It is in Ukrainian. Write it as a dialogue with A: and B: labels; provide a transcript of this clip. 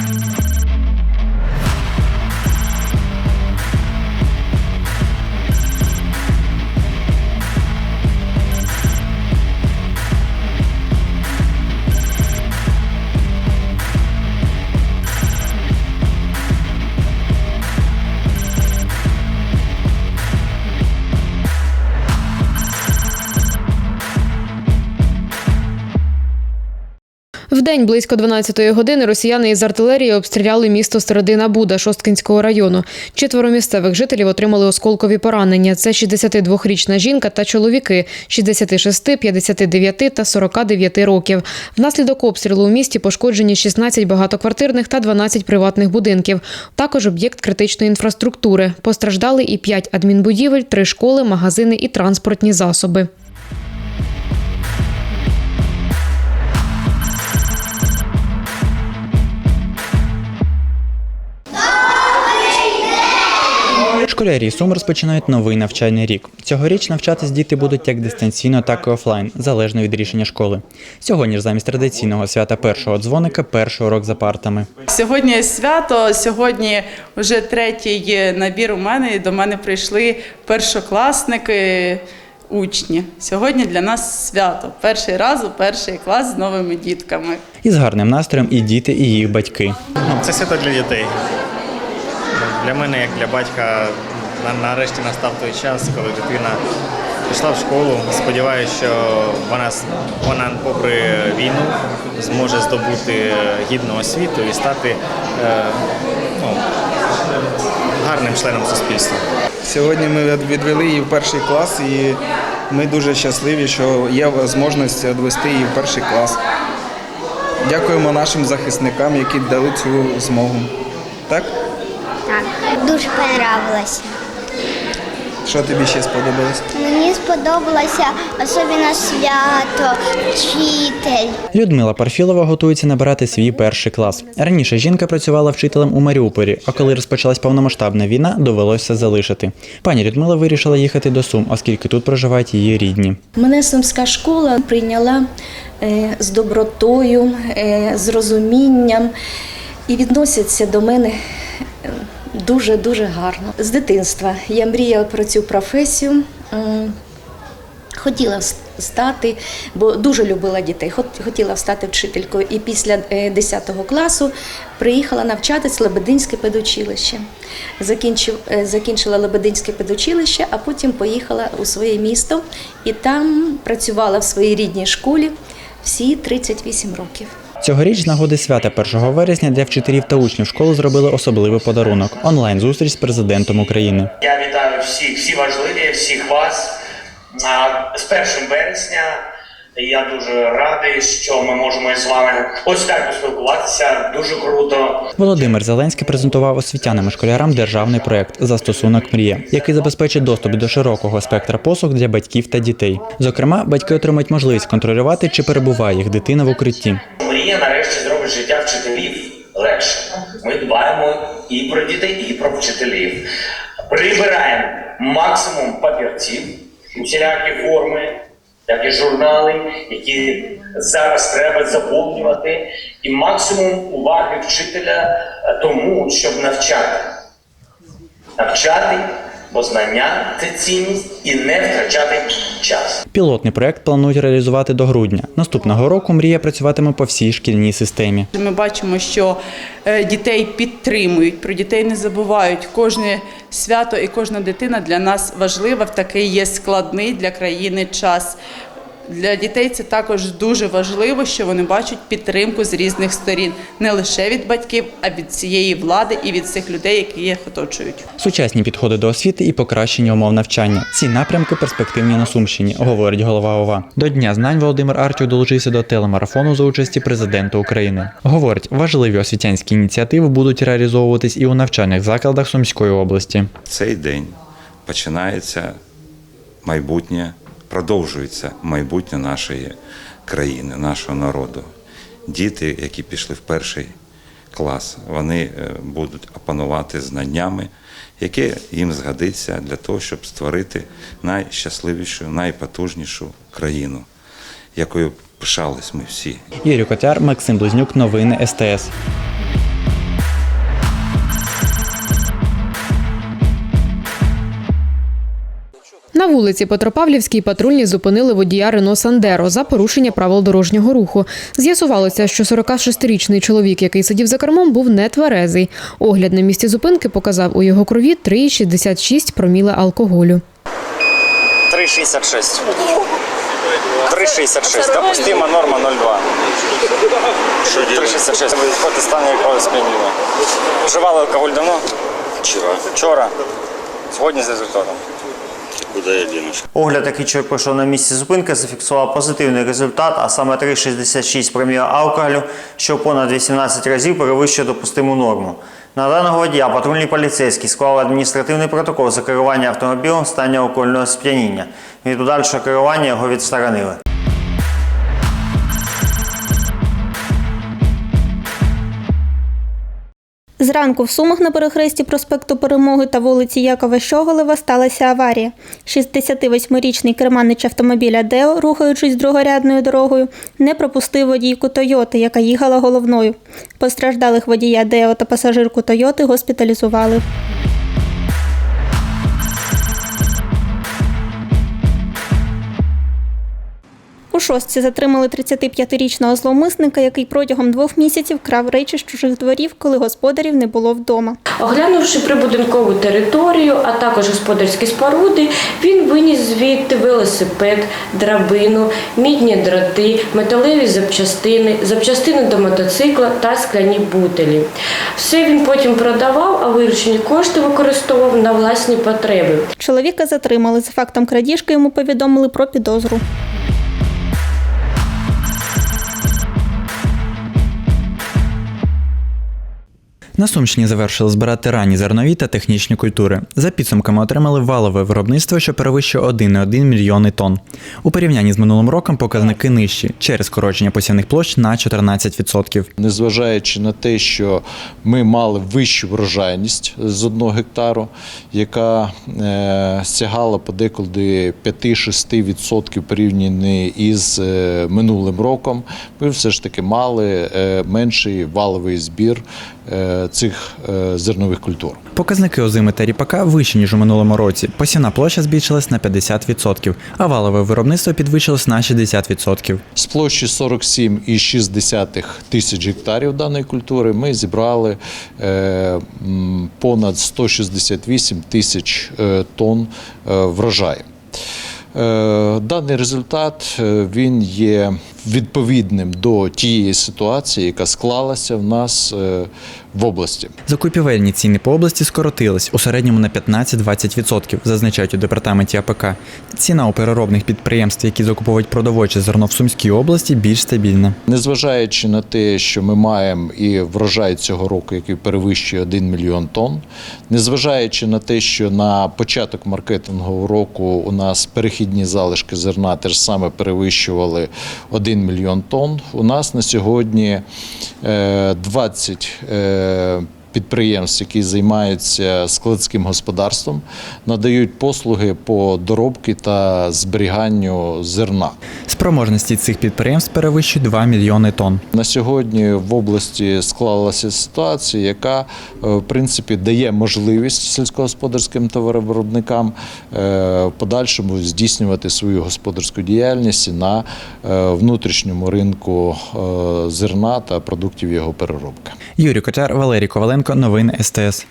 A: Thank you. Вдень близько 12-ї години росіяни із артилерії обстріляли місто Середина Буда Шосткинського району. Четверо місцевих жителів отримали осколкові поранення. Це 62-річна жінка та чоловіки 66, 59 та 49 років. Внаслідок обстрілу у місті пошкоджені 16 багатоквартирних та 12 приватних будинків. Також об'єкт критичної інфраструктури. Постраждали і 5 адмінбудівель, 3 школи, магазини і транспортні засоби.
B: Школярі Сум розпочинають новий навчальний рік. Цьогоріч навчатись діти будуть як дистанційно, так і офлайн, залежно від рішення школи. Сьогодні ж замість традиційного свята першого дзвоника перший урок за партами.
C: Сьогодні свято. Сьогодні вже третій набір у мене. і До мене прийшли першокласники, учні. Сьогодні для нас свято. Перший раз у перший клас з новими дітками.
B: І з гарним настроєм і діти, і їх батьки.
D: Ну, Це свято для дітей. Для мене, як для батька, нарешті настав той час, коли дитина пішла в школу. Сподіваюся, що вона, вона, попри війну, зможе здобути гідну освіту і стати е, ну, гарним членом суспільства.
E: Сьогодні ми відвели її в перший клас, і ми дуже щасливі, що є можливість відвести її в перший клас. Дякуємо нашим захисникам, які дали цю змогу. Так?
F: Так, дуже понравилося.
E: Що тобі ще сподобалось?
F: Мені сподобалося особливо свято, вчитель.
B: Людмила Парфілова готується набирати свій перший клас. Раніше жінка працювала вчителем у Маріуполі, а коли розпочалась повномасштабна війна, довелося залишити. Пані Людмила вирішила їхати до Сум, оскільки тут проживають її рідні.
G: Мене сумська школа прийняла е, з добротою, е, з розумінням і відносяться до мене дуже дуже гарно. З дитинства я мріяла про цю професію. Хотіла стати, бо дуже любила дітей. хот- Хотіла стати вчителькою. І після е, 10 класу приїхала навчатись в Лебединське педучилище. Е, закінчила Лебединське педучилище, а потім поїхала у своє місто і там працювала в своїй рідній школі всі 38 років.
B: Цьогоріч з нагоди свята 1 вересня для вчителів та учнів школи зробили особливий подарунок онлайн зустріч з президентом України.
H: Я вітаю всіх, всі важливі, всіх вас. З 1 вересня я дуже радий, що ми можемо з вами ось так поспілкуватися. Дуже круто.
B: Володимир Зеленський презентував освітянам і школярам державний проект Застосунок Мрія, який забезпечить доступ до широкого спектра послуг для батьків та дітей. Зокрема, батьки отримають можливість контролювати, чи перебуває їх дитина в укритті.
H: Мрія нарешті зробить життя вчителів легше. Ми дбаємо і про дітей, і про вчителів. Прибираємо максимум папірців, усілякі форми, такі журнали, які зараз треба заповнювати, і максимум уваги вчителя тому, щоб навчати. Навчати, бо знання це цінність і не втрачати час.
B: Пілотний проект планують реалізувати до грудня. Наступного року мрія працюватиме по всій шкільній системі.
C: Ми бачимо, що е, дітей підтримують, про дітей не забувають. Кожне свято і кожна дитина для нас важлива в такий є складний для країни час. Для дітей це також дуже важливо, що вони бачать підтримку з різних сторін, не лише від батьків, а від цієї влади і від цих людей, які їх оточують.
B: Сучасні підходи до освіти і покращення умов навчання. Ці напрямки перспективні на Сумщині, говорить голова ОВА. До Дня знань Володимир Артюк долучився до телемарафону за участі президента України. Говорить, важливі освітянські ініціативи будуть реалізовуватись і у навчальних закладах Сумської області.
I: цей день починається майбутнє, продовжується майбутнє нашої країни, нашого народу. Діти, які пішли в перший клас, вони е, будуть опанувати знаннями, яке їм згодиться для того, щоб створити найщасливішу, найпотужнішу країну, якою пишались ми всі.
B: Юрій Котяр, Максим Близнюк, новини СТС.
A: На вулиці Петропавлівській патрульні зупинили водія Рено Сандеро за порушення правил дорожнього руху. З'ясувалося, що 46-річний чоловік, який сидів за кермом, був нетверезий. Огляд на місці зупинки показав у його крові 3,66 проміла алкоголю.
J: 3,66. 3,66. Допустима норма 0,2. 3,66. Відходи стану якогось сп'яніння. Вживали алкоголь давно? Вчора. Вчора. Згодні з результатом.
K: Огляд, який чоловік пройшов на місці зупинки, зафіксував позитивний результат, а саме 3,66 проміла алкоголю, що понад 18 разів перевищує допустиму норму. На даного водія патрульні поліцейські склали адміністративний протокол за керування автомобілем в стані окольного сп'яніння. Від подальшого керування його відсторонили.
L: Зранку в Сумах на перехресті проспекту Перемоги та вулиці Якова Щоголева сталася аварія. 68-річний керманич автомобіля Део, рухаючись другорядною дорогою, не пропустив водійку Тойоти, яка їхала головною. Постраждалих водія Део та пасажирку Тойоти госпіталізували. Шостці затримали 35-річного зловмисника, який протягом двох місяців крав речі з чужих дворів, коли господарів не було вдома.
M: Оглянувши прибудинкову територію, а також господарські споруди, він виніс звідти велосипед, драбину, мідні дроти, металеві запчастини, запчастини до мотоцикла та скляні бутелі. Все він потім продавав, а виручені кошти використовував на власні потреби.
L: Чоловіка затримали за фактом крадіжки. Йому повідомили про підозру.
B: На Сумщині завершили збирати ранні зернові та технічні культури. За підсумками отримали валове виробництво, що перевищує 1,1 мільйони тонн. У порівнянні з минулим роком показники нижчі через скорочення посівних площ на 14%.
N: Незважаючи на те, що ми мали вищу врожайність з одного гектару, яка е, сягала подекуди 5-6% порівняно із е, минулим роком, ми все ж таки мали е, менший валовий збір цих е, зернових культур.
B: Показники озими та ріпака вищі, ніж у минулому році. Посівна площа збільшилась на 50%, а валове виробництво підвищилось на 60%.
N: З площі 47,6 тисяч гектарів даної культури ми зібрали е, понад 168 тисяч е, тонн е, врожаю. Е, Даний результат е, він є відповідним до тієї ситуації, яка склалася в нас е, в області.
B: Закупівельні ціни по області скоротились у середньому на 15-20%, зазначають у департаменті АПК. Ціна у переробних підприємств, які закуповують продовольче зерно в Сумській області, більш стабільна.
N: Незважаючи на те, що ми маємо і врожай цього року, який перевищує 1 мільйон тонн, незважаючи на те, що на початок маркетингового року у нас перехідні залишки зерна теж саме перевищували 1 мільйон тонн, у нас на сьогодні е, 20 е, підприємств, які займаються складським господарством, надають послуги по доробці та зберіганню зерна.
B: Спроможності цих підприємств перевищують 2 мільйони тонн.
N: На сьогодні в області склалася ситуація, яка е, в принципі дає можливість сільськогосподарським товаровиробникам е, в подальшому здійснювати свою господарську діяльність на е, внутрішньому ринку зерна та продуктів його переробки.
B: Юрій Котяр, Валерій Коваленко. Новини СТС.